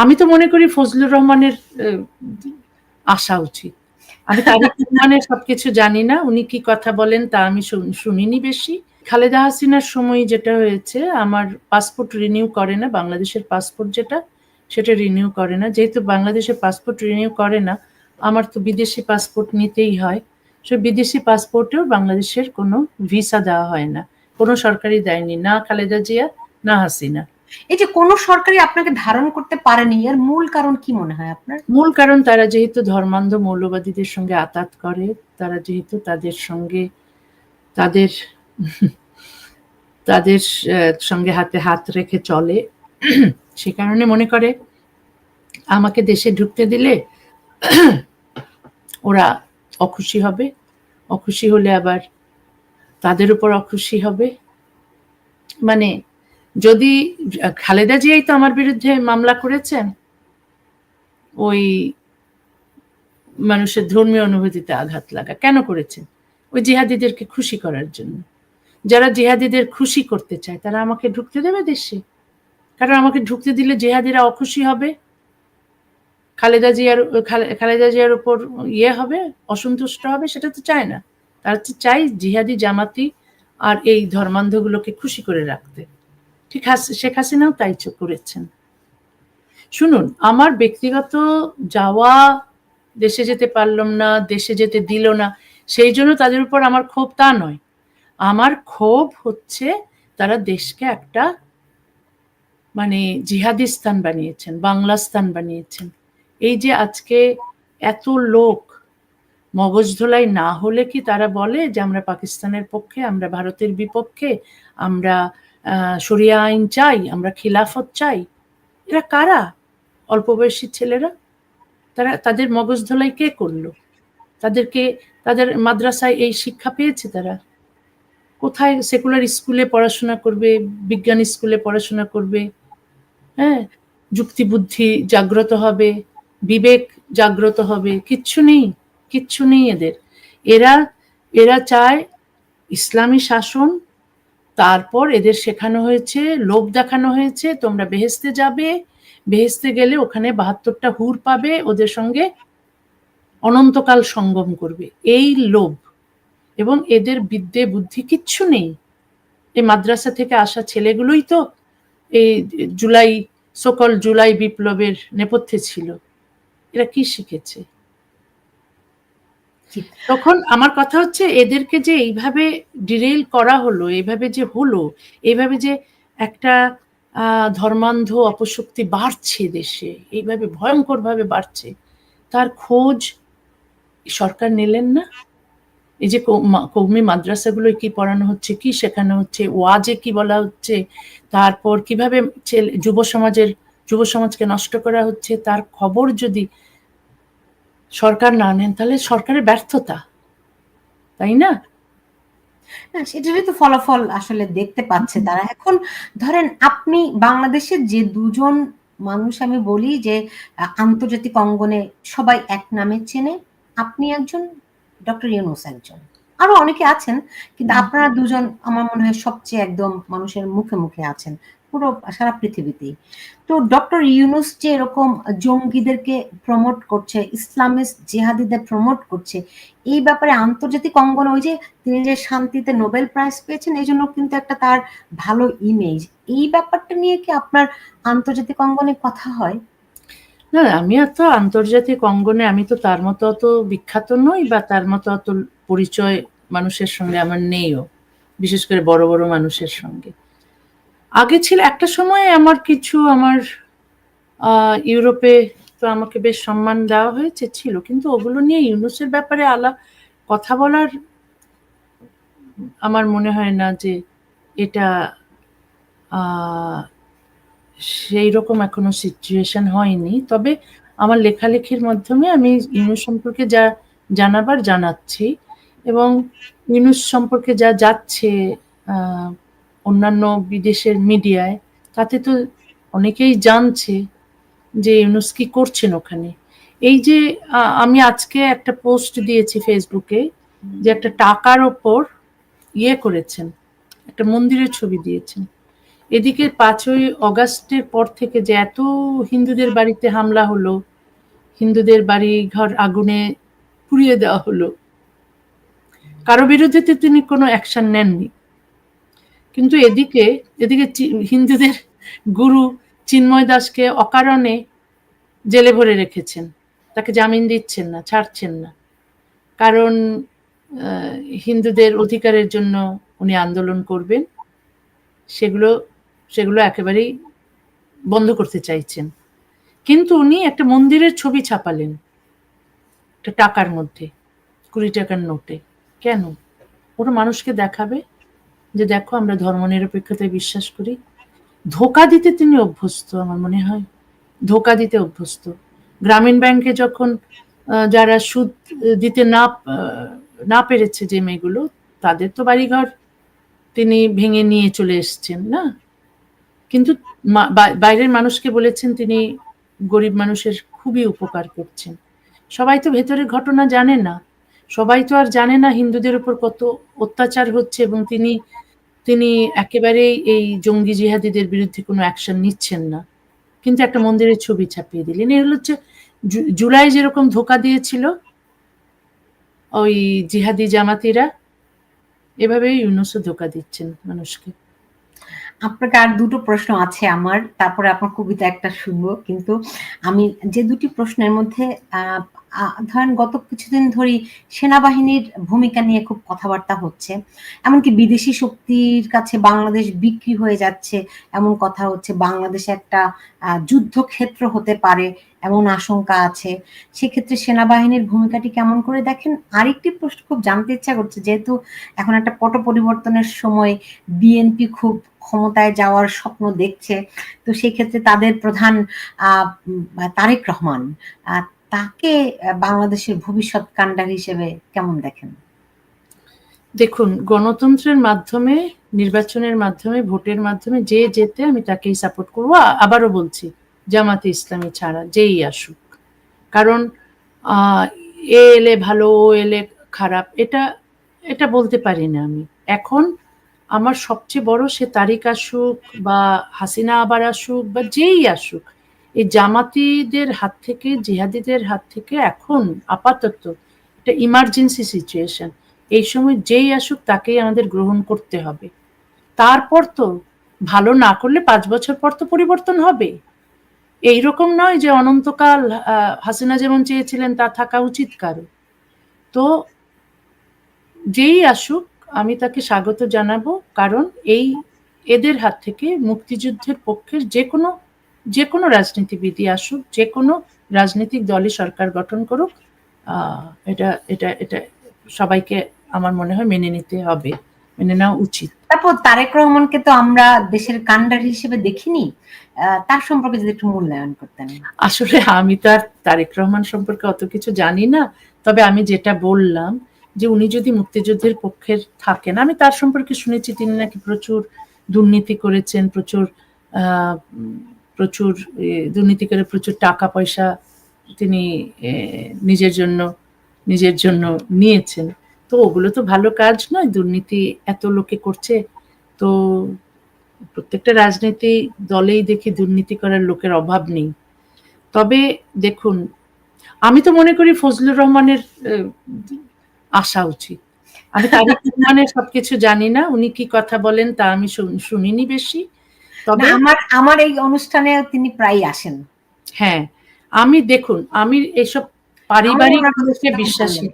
আমি তো মনে করি ফজলুর রহমানের আসা উচিত। আমি তারিক রহমানের সবকিছু জানি না, উনি কি কথা বলেন তা আমি শুনিনি বেশি। খালেদা হাসিনার সময় যেটা হয়েছে, আমার পাসপোর্ট রিনিউ করে না, বাংলাদেশের পাসপোর্ট যেটা, সেটা রিনিউ করে না। যেহেতু বাংলাদেশের পাসপোর্ট রিনিউ করে না, আমার তো বিদেশি পাসপোর্ট নিতেই হয়। সে বিদেশি পাসপোর্টেও বাংলাদেশের কোনো ভিসা দেওয়া হয় না। কোনো সরকারি দেয়নি, না খালেদা জিয়া, না হাসিনা। এই যে কোন সরকারি আপনাকে ধারণ করতে পারেনি, এর মূল কারণ কি মনে হয় আপনার? মূল কারণ তারা যেহেতু ধর্মান্ধ মৌলবাদীদের সঙ্গে আতাত করে, তারা যেহেতু তাদের সঙ্গে, তাদের তাদের সঙ্গে হাতে হাত রেখে চলে, সে কারণে মনে করে আমাকে দেশে ঢুকতে দিলে ওরা অখুশি হবে, অখুশি হলে আবার তাদের উপর অখুশি হবে। মানে যদি, খালেদা জিয়াই তো আমার বিরুদ্ধে মামলা করেছেন, ওই মানুষের ধর্মীয় অনুভূতিতে আঘাত লাগা, কেন করেছেন? ওই জিহাদিদেরকে খুশি করার জন্য। যারা জিহাদিদের খুশি করতে চায়, তারা আমাকে ঢুকতে দেবে দেশে। কারণ আমাকে ঢুকতে দিলে জিহাদিরা অখুশি হবে। খালেদা জিয়ার খালেদা জিয়ার উপর ইয়ে হবে, অসন্তুষ্ট হবে, সেটা তো চায় না। তারা চাই জিহাদি জামাতি আর এই ধর্মান্ধগুলোকে খুশি করে রাখতে। ঠিক শেখ হাসিনাও তাই করেছেন। শুনুন, আমার ব্যক্তিগত যাওয়া দেশে যেতে পারলাম না, দেশে যেতে দিল না, সেই জন্য তাদের উপর আমার ক্ষোভ তা নয়। আমার ক্ষোভ হচ্ছে তারা দেশকে একটা মানে জিহাদি স্থান বানিয়েছেন, বাংলা স্থান বানিয়েছেন। এই যে আজকে এত লোক মগজ ধোলাই না হলে কি তারা বলে যে আমরা পাকিস্তানের পক্ষে, আমরা ভারতের বিপক্ষে, আমরা শরিয়া আইন চাই, আমরা খিলাফত চাই। এরা কারা? অল্প বয়সী ছেলেরা? তারা, তাদের মগজ ধোলাই কে করল? তাদেরকে, তাদের মাদ্রাসায় এই শিক্ষা পেয়েছে তারা? কোথায় সেকুলার স্কুলে পড়াশোনা করবে, বিজ্ঞান স্কুলে পড়াশোনা করবে? হ্যাঁ যুক্তি বুদ্ধি জাগ্রত হবে, বিবেক জাগ্রত হবে, কিচ্ছু নেই কিচ্ছু নেই এদের। এরা এরা চায় ইসলামী শাসন তারপর এদের শেখানো হয়েছে, লোভ দেখানো হয়েছে, তোমরা বেহেস্তে যাবে। বেহেস্তে গেলে ওখানে বাহাত্তরটা হুর পাবে, ওদের সঙ্গে অনন্তকাল সঙ্গম করবে। এই লোভ। এবং এদের বিদ্যে বুদ্ধি কিচ্ছু নেই। এই মাদ্রাসা থেকে আসা ছেলেগুলোই তো এই জুলাই, সকল জুলাই বিপ্লবের নেপথ্যে ছিল। এরা কি শিখেছে। তখন আমার কথা হচ্ছে এদেরকে যে এইভাবে ডিরেল করা হলো, এইভাবে যে হলো, এইভাবে যে একটা ধর্মান্ধ অপশক্তি বাড়ছে দেশে, এইভাবে ভয়ঙ্কর ভাবে বাড়ছে, তার খোঁজ সরকার নিলেন না? এই যে কৌমি মাদ্রাসাগুলোয় কি পড়ানো হচ্ছে, কি শেখানো হচ্ছে, ওয়াজে কি বলা হচ্ছে, তারপর কীভাবে যুব সমাজের যুব সমাজকে নষ্ট করা হচ্ছে, তার খবর যদি সরকার না নেন তাহলে সরকারের ব্যর্থতা তাই না? না সেটারই তো ফলাফল আসলে দেখতে পাচ্ছে তারা। এখন ধরেন আপনি বাংলাদেশের যে দুজন মানুষ আমি বলি যে আন্তর্জাতিক অঙ্গনে সবাই এক নামে চেনে আপনি একজন ডক্টর ইউনুস একজন। আরও অনেকে আছেন কিন্তু আপনারা দুজন আমার মনে হয় সবচেয়ে একদম মানুষের মুখে মুখে আছেন। পুরো সারা পৃথিবীতেই। তো ডক্টর ইউনুস যে এরকম জঙ্গিদেরকে প্রমোট করছে, ইসলামিস্ট জেহাদিদের প্রমোট করছে, এই ব্যাপারে আন্তর্জাতিক অঙ্গন ওই যে তিনি যে শান্তিতে নোবেল প্রাইজ পেয়েছেন, এই জন্য কিন্তু একটা তার ভালো ইমেজ এই ব্যাপারটা নিয়ে কি আপনার আন্তর্জাতিক অঙ্গনে কথা হয়? না, আমি এত আন্তর্জাতিক অঙ্গনে, আমি তো তার মতো অত বিখ্যাত নই বা তার মতো অত পরিচয় মানুষের সঙ্গে আমার নেইও, বিশেষ করে বড় বড় মানুষের সঙ্গে। আগে ছিল, একটা সময় আমার কিছু আমার ইউরোপে তো আমাকে বেশ সম্মান দেওয়া হয়েছে, ছিল। কিন্তু ওগুলো নিয়ে ইউনুসের ব্যাপারে আলা কথা বলার আমার মনে হয় না যে এটা সেই রকম এখনও সিচুয়েশন হয়নি। তবে আমার লেখালেখির মাধ্যমে আমি ইউনুস সম্পর্কে যা জানাবার জানাচ্ছি এবং ইউনুস সম্পর্কে যা যাচ্ছে অন্যান্য বিদেশের মিডিয়ায় তাতে তো অনেকেই জানছে যে ইউনুস কি করছেন ওখানে। এই যে আমি আজকে একটা পোস্ট দিয়েছি ফেসবুকে যে একটা টাকার ওপর ইয়ে করেছেন একটা মন্দিরের ছবি দিয়েছেন। এদিকে পাঁচই অগাস্টের পর থেকে যে এত হিন্দুদের বাড়িতে হামলা হলো হিন্দুদের বাড়ি ঘর আগুনে পুড়িয়ে দেওয়া হলো কারও বিরুদ্ধে তিনি কোনো অ্যাকশন নেননি। কিন্তু এদিকে এদিকে হিন্দুদের গুরু চিন্ময় দাসকে অকারণে জেলে ভরে রেখেছেন। তাকে জামিন দিচ্ছেন না, ছাড়ছেন না। কারণ হিন্দুদের অধিকারের জন্য উনি আন্দোলন করবেন। সেগুলো সেগুলো একেবারেই বন্ধ করতে চাইছেন। কিন্তু উনি একটা মন্দিরের ছবি ছাপালেন, একটা টাকার মধ্যে, কুড়ি টাকার নোটে। কেন? ওরা মানুষকে দেখাবে? যে দেখো আমরা ধর্মনিরপেক্ষতায় বিশ্বাস করি। ধোকা দিতে তিনি অভ্যস্ত, আমার মনে হয়। ধোকা দিতে অভ্যস্ত। গ্রামীণ ব্যাংকে যখন যারা সুদ দিতে না না পেরেছে যে মেয়েগুলো, তাদের তো বাড়িঘর তিনি ভেঙে নিয়ে চলে এসছেন, না? কিন্তু বাইরের মানুষকে বলেছেন তিনি গরিব মানুষের খুবই উপকার করছেন। সবাই তো ভেতরের ঘটনা জানে না। সবাই তো আর জানে না হিন্দুদের উপর কত অত্যাচার হচ্ছে এবং তিনি তিনি একেবারেই এই জঙ্গি জিহাদিদের বিরুদ্ধে কোনো অ্যাকশন নিচ্ছেন না। কিন্তু একটা মন্দিরের ছবি ছাপিয়ে দিলেন। এ হলো হচ্ছে জুলাই যেরকম ধোকা দিয়েছিল, ওই জিহাদি জামাতিরা, এভাবেই ইউনুসও ধোকা দিচ্ছেন মানুষকে। আপনাকে আর দুটো প্রশ্ন আছে আমার, তারপরে আপনার কবিতা একটা শুনব। কিন্তু আমি যে দুটি প্রশ্নের মধ্যে ধরেন গত কিছুদিন ধরেই সেনাবাহিনীর ভূমিকা নিয়ে খুব কথাবার্তা হচ্ছে। এমনকি বিদেশি শক্তির কাছে বাংলাদেশ বিক্রি হয়ে যাচ্ছে এমন কথা হচ্ছে। বাংলাদেশ একটা যুদ্ধক্ষেত্র হতে পারে এমন আশঙ্কা আছে। সেক্ষেত্রে সেনাবাহিনীর ভূমিকাটি কেমন করে দেখেন? আরেকটি প্রশ্ন খুব জানতে ইচ্ছা করছে যেহেতু এখন একটা পট পরিবর্তনের সময় বিএনপি খুব ক্ষমতায় যাওয়ার স্বপ্ন দেখছে তো সেই ক্ষেত্রে তাদের প্রধান আহ, তারেক রহমান তাকে বাংলাদেশের ভবিষ্যৎ কাণ্ডার হিসেবে কেমন দেখেন? দেখুন, গণতন্ত্রের মাধ্যমে, নির্বাচনের মাধ্যমে, ভোটের মাধ্যমে যে যেতে আমি তাকেই সাপোর্ট করব। আবারও বলছি, জামাতে ইসলামী ছাড়া যেই আসুক। কারণ এ এলে ভালো, ও এলে খারাপ, এটা এটা বলতে পারি না আমি। এখন আমার সবচেয়ে বড় সে তারিক আসুক বা হাসিনা আবার আসুক বা যেই আসুক এই জামাতিদের হাত থেকে, জিহাদিদের হাত থেকে এখন আপাতত এটা ইমার্জেন্সি সিচুয়েশন এই সময় যেই আসুক তাকেই আমাদের গ্রহণ করতে হবে। তারপর তো ভালো না করলে পাঁচ বছর পর তো পরিবর্তন হবে। এই রকম নয় যে অনন্তকাল হাসিনা যেমন চেয়েছিলেন তা থাকা উচিত কারও। তো যেই আসুক আমি তাকে স্বাগত জানাব, কারণ এই এদের হাত থেকে মুক্তিযুদ্ধের পক্ষের যে কোনো যে কোনো রাজনীতিবিদই আসুক যে কোনো রাজনৈতিক দলই সরকার গঠন করুক এটা এটা এটা সবাইকে আমার মনে হয় মেনে নিতে হবে মেনে নেওয়া উচিত। তারপর তারেক রহমানকে তো আমরা দেশের কাণ্ডার হিসেবে দেখিনি তার সম্পর্কে যদি একটু মূল্যায়ন করতেন। আসলে আমি তো আর তারেক রহমান সম্পর্কে অত কিছু জানি না তবে আমি যেটা বললাম যে উনি যদি মুক্তিযুদ্ধের পক্ষের থাকেন আমি তার সম্পর্কে শুনেছি তিনি নাকি প্রচুর দুর্নীতি করেছেন প্রচুর আহ, প্রচুর দুর্নীতি করে প্রচুর টাকা পয়সা তিনি নিজের জন্য নিজের জন্য নিয়েছেন। তো ওগুলো তো ভালো কাজ নয়, দুর্নীতি এত লোকে করছে। তো প্রত্যেকটা রাজনীতি দলেই দেখি দুর্নীতি করার লোকের অভাব নেই। তবে দেখুন, আমি তো মনে করি ফজলুর রহমানের আসা উচিত। আমি তারেক রহমানের সবকিছু জানি না, উনি কি কথা বলেন তা আমি শুন- শুনিনি বেশি। তবে আমার আমার এই অনুষ্ঠানে তিনি প্রায় আসেন। হ্যাঁ আমি দেখুন আমি এসব পারিবারিক বিশ্বাসী।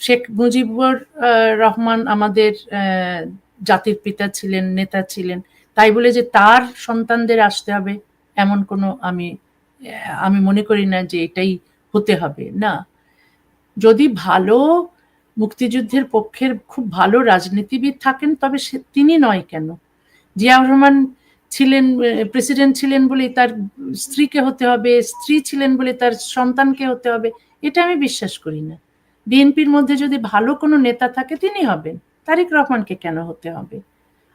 শেখ মুজিবুর রহমান আমাদের জাতির পিতা ছিলেন নেতা ছিলেন। তাই বলে যে তার সন্তানদের আসতে হবে এমন কোনো আমি আমি মনে করি না যে এটাই হতে হবে না। যদি ভালো মুক্তিযুদ্ধের পক্ষের খুব ভালো রাজনীতিবিদ থাকেন তবে সে তিনি নয় কেন? জিয়াউর রহমান ছিলেন প্রেসিডেন্ট ছিলেন বলেই তার স্ত্রীকে হতে হবে, স্ত্রী ছিলেন বলে তার সন্তানকে হতে হবে, এটা আমি বিশ্বাস করি না। বিএনপির মধ্যে যদি ভালো কোনো নেতা থাকে, তিনি হবেন। তারেক রহমানকে কেন হতে হবে?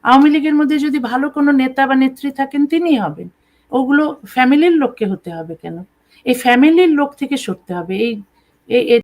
আওয়ামী লীগের মধ্যে যদি ভালো কোনো নেতা বা নেত্রী থাকেন, তিনি হবেন। ওগুলো ফ্যামিলির লোককে হতে হবে কেন? এই ফ্যামিলির লোক থেকে সরতে হবে। এই এই